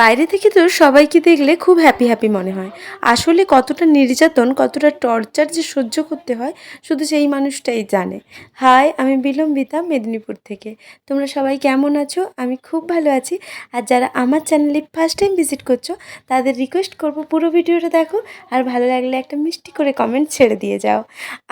বাইরে থেকে তো সবাইকে দেখলে খুব হ্যাপি হ্যাপি মনে হয়। আসলে কতটা নির্যাতন, কতটা টর্চার যে সহ্য করতে হয়, শুধু সেই মানুষটাই জানে। হাই আমি বিলম্বিতা, মেদিনীপুর থেকে। তোমরা সবাই কেমন আছো? আমি খুব ভালো আছি। আর যারা আমার চ্যানেলে ফার্স্ট টাইম ভিজিট করছ, তাদের রিকোয়েস্ট করব পুরো ভিডিওটা দেখো, আর ভালো লাগলে একটা মিষ্টি করে কমেন্ট ছেড়ে দিয়ে যাও।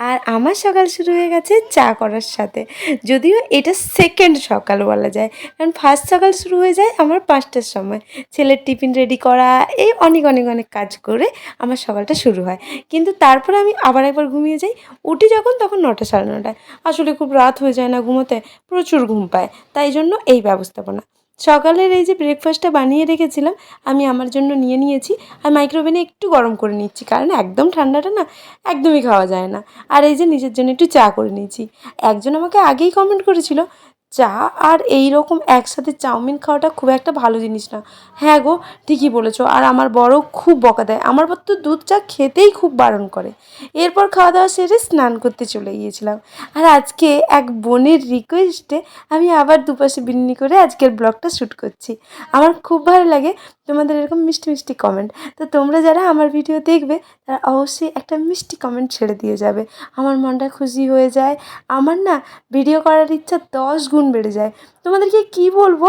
আর আমার সকাল শুরু হয়ে গেছে চা করার সাথে। যদিও এটা সেকেন্ড সকাল বলা যায়, কারণ ফার্স্ট সকাল শুরু হয়ে যায় আমার পাঁচটার সময়। ছেলের টিফিন রেডি করা, এই অনেক অনেক অনেক কাজ করে আমার সকালটা শুরু হয়। কিন্তু তারপরে আমি আবার একবার ঘুমিয়ে যাই। উঠি যখন, তখন নটা সাড়ে নটায়। আসলে খুব রাত হয়ে যায় না ঘুমোতে, প্রচুর ঘুম পায়। তাই জন্য এই ব্যবস্থাপনা। সকালের এই যে ব্রেকফাস্টটা বানিয়ে রেখেছিলাম, আমি আমার জন্য নিয়ে নিয়েছি। আর মাইক্রোওভেনে একটু গরম করে নিচ্ছি, কারণ একদম ঠান্ডাটা না, একদমই খাওয়া যায় না। আর এই যে নিজের জন্য একটু চা করে নিয়েছি। একজন আমাকে আগেই কমেন্ট করেছিল চা আর এই রকম একসাথে চাউমিন খাওয়াটা খুব একটা ভালো জিনিস না। হ্যাঁ গো, ঠিকই বলেছ। আর আমার বড় খুব বকা দেয়। আমার বর তো দুধ চা খেতেই খুব বারণ করে। এরপর খাওয়া দাওয়া সেরে স্নান করতে চলে গিয়েছিলাম। আর আজকে এক বোনের রিকোয়েস্টে আমি আবার দুপাশে বিন্নি করে আজকের ব্লগটা শ্যুট করছি। আমার খুব ভালো লাগে তোমাদের এরকম মিষ্টি মিষ্টি কমেন্ট তো তোমরা যারা আমার ভিডিও দেখবে, তারা অবশ্যই একটা মিষ্টি কমেন্ট ছেড়ে দিয়ে যাবে। আমার মনটা খুশি হয়ে যায়। আমার না ভিডিও করার ইচ্ছা দশ গুণ বেড়ে যায়। তোমাদেরকে কি বলব?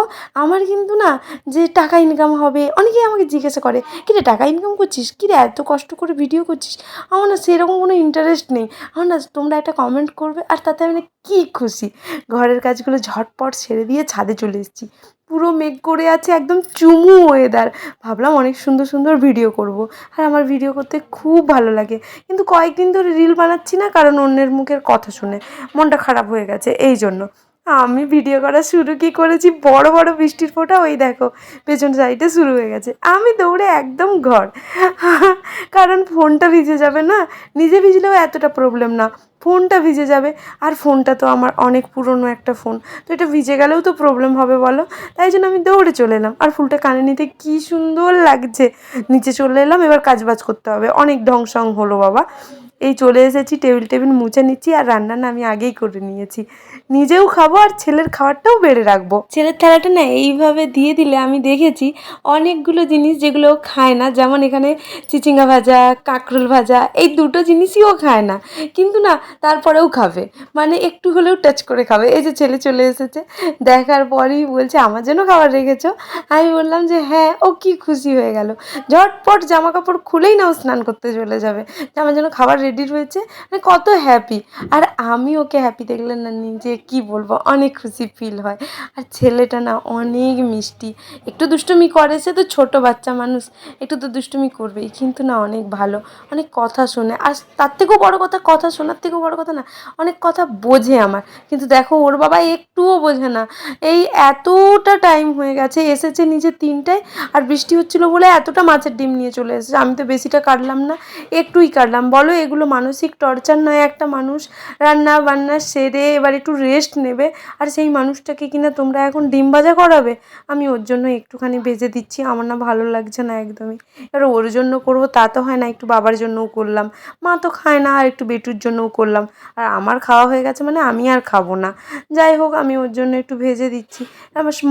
আমার কিন্তু না যে টাকা ইনকাম হবে, অনেকেই আমাকে জিজ্ঞাসা করে কিরে টাকা ইনকাম করছিস? কিরে এত কষ্ট করে ভিডিও করছিস? আমার না সেরকম কোনো ইন্টারেস্ট নেই। আমার না তোমরা একটা কমেন্ট করবে, আর তাতে আমি কী খুশি। ঘরের কাজগুলো ঝটপট ছেড়ে দিয়ে ছাদে চলে এসেছি। পুরো মেঘ করে আছে, একদম চুমু ওয়েদার ভাবলাম অনেক সুন্দর সুন্দর ভিডিও করব। আর আমার ভিডিও করতে খুব ভালো লাগে। কিন্তু কয়েকদিন ধরে রিল বানাচ্ছি না, কারণ অন্যের মুখের কথা শুনে। মনটা খারাপ হয়ে গেছে, এই জন্য। আমি ভিডিও করা শুরু কি করেছি? বড় বড় বৃষ্টির ফোঁটা ওই দেখো, পেছন সাইডে শুরু হয়ে গেছে। আমি দৌড়ে একদম ঘর। কারণ ফোনটা ভিজে যাবে না। নিজে ভিজলেও এতটা প্রবলেম না। ফোনটা ভিজে যাবে। আর ফোনটা তো আমার অনেক পুরনো একটা ফোন। তো এটা ভিজে গেলেও তো প্রবলেম হবে বলো? তাই জন্য আমি দৌড়ে চলে এলাম। আর ফুলটা কানে নিতে কী সুন্দর লাগছে। নিচে চলে এলাম। এবার কাজ বাজ করতে হবে। অনেক ঢংসং হলো বাবা। এই চলে এসেছি টেবিল টেবিল মুছে নিচ্ছি আর রান্না না আমি আগেই করে নিয়েছি। নিজেও খাব আর ছেলের খাবারটাও বেড়ে রাখব। ছেলের থালাটা না এইভাবে দিয়ে দিলে আমি দেখেছি অনেকগুলো জিনিস যেগুলো খায় না, যেমন এখানে চিচিঙ্গা ভাজা, কাঁকরোল ভাজা, এই দুটো জিনিসই ও খায় না। কিন্তু না, তারপরেও খাবে। মানে একটু হলেও টাচ করে খাবে। এই যে ছেলে চলে এসেছে, দেখার পরই বলছে, আমার জন্য খাবার রেখেছো? আমি বললাম যে হ্যাঁ ও কি খুশি হয়ে গেল। ঝটপট জামা কাপড় খুলেই না ও স্নান করতে চলে যাবে। আমার জন্য খাবার রেডি রয়েছে মানে কত হ্যাপি আর আমি ওকে হ্যাপি দেখলে না নিজে কি বলব, অনেক খুশি ফিল হয়। আর ছেলেটা না অনেক মিষ্টি। একটু দুষ্টুমি করে সে তো ছোটো বাচ্চা মানুষ, একটু তো দুষ্টুমি করবেই, কিন্তু না অনেক ভালো, অনেক কথা শোনে। আর তার থেকেও বড় কথা কথা শোনার থেকেও বড় কথা না, অনেক কথা বোঝে আমার। কিন্তু দেখো, ওর বাবা একটুও বোঝে না। এই এতটা টাইম হয়ে গেছে, এসেছে নিজে তিনটায়, আর বৃষ্টি হচ্ছিল বলে এতটা মাছের ডিম নিয়ে চলে এসেছে। আমি তো বেশিটা কাটলাম না, একটুই কাটলাম। বলো এগুলো মানসিক টর্চার নয়, একটা মানুষ রান্না বান্না সেরে এবার একটু রেস্ট নেবে, আর সেই মানুষটাকে কিনা তোমরা এখন ডিম ভাজা করাবে? আমি ওর জন্য একটুখানি ভেজে দিচ্ছি, আমার না ভালো লাগছে না একদমই। এবার ওর জন্য করব, তা তো হয় না, একটু বাবার জন্যও করলাম। মা তো খায় না, আর একটু বেটুর জন্যও করলাম। আর আমার খাওয়া হয়ে গেছে মানে আমি আর খাব না। যাই হোক, আমি ওর জন্য একটু ভেজে দিচ্ছি।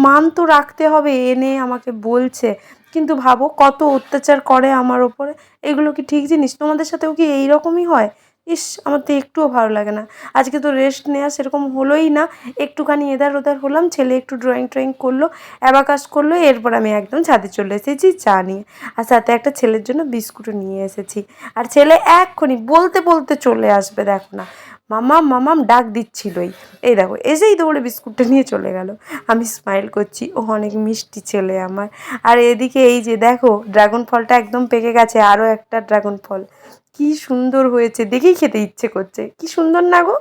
মান তো রাখতে হবে এনে আমাকে বলছে। কিন্তু ভাবো কত অত্যাচার করে আমার ওপরে এগুলো কি ঠিক জিনিস? তোমাদের সাথেও কি এই রকমই হয়? ইস, আমার তো একটুও ভালো লাগে না। আজকে তো রেস্ট নেওয়া সেরকম হলোই না। একটুখানি এদার ওদার হলাম, ছেলে একটু ড্রয়িং ট্রয়িং করল অ্যাবাকাস করল, এরপর আমি একদম ছাদে চলে এসেছি চা নিয়ে। আর সাথে একটা ছেলের জন্য বিস্কুটও নিয়ে এসেছি। আর ছেলে এক্ষুনি বলতে বলতে চলে আসবে, দেখো না। মামাম মামাম ডাক দিচ্ছিলই। এই দেখো, এসেই দৌড়ে বিস্কুটটা নিয়ে চলে গেল। আমি স্মাইল করছি, ও অনেক মিষ্টি ছেলে আমার। আর এদিকে এই যে দেখো ড্রাগন ফলটা একদম পেকে গেছে আরও একটা ড্রাগন ফল। কি সুন্দর হয়েছে, দেখেই খেতে ইচ্ছে করছে। কি সুন্দর না গো?